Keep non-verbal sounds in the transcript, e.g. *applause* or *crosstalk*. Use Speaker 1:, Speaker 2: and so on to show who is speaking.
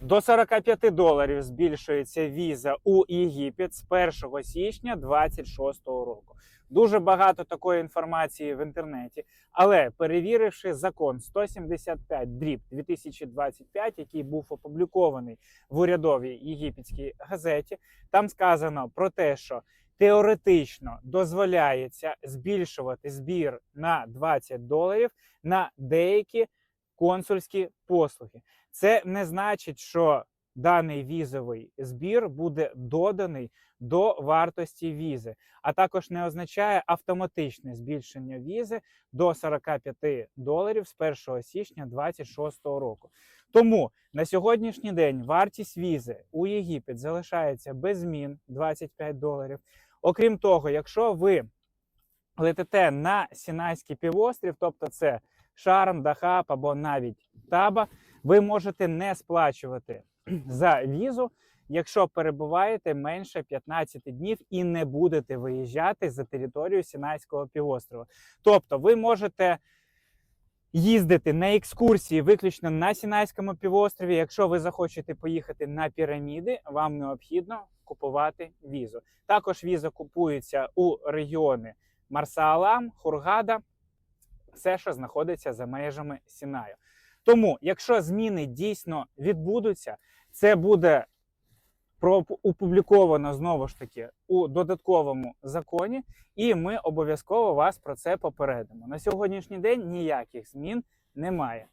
Speaker 1: До 45 доларів збільшується віза у Єгипет з 1 січня 2026 року. Дуже багато такої інформації в інтернеті, але перевіривши закон 175 дріб 2025, який був опублікований в урядовій єгипетській газеті, там сказано про те, що теоретично дозволяється збільшувати збір на 20 доларів на деякі консульські послуги. Це не значить, що даний візовий збір буде доданий до вартості візи, а також не означає автоматичне збільшення візи до 45 доларів з 1 січня 2026 року. Тому на сьогоднішній день вартість візи у Єгипет залишається без змін 25 доларів. Окрім того, якщо ви летите на Сінайський півострів, тобто це Шарм, Дахаб або навіть Таба, ви можете не сплачувати *clears throat* за візу, якщо перебуваєте менше 15 днів і не будете виїжджати за територію Сінайського півострова. Тобто, ви можете їздити на екскурсії виключно на Сінайському півострові. Якщо ви захочете поїхати на піраміди, вам необхідно купувати візу. Також віза купується у регіони Марсаалам, Хургада, все, що знаходиться за межами Сінаю. Тому, якщо зміни дійсно відбудуться, це буде опубліковано знову ж таки у додатковому законі, і ми обов'язково вас про це попередимо. На сьогоднішній день ніяких змін немає.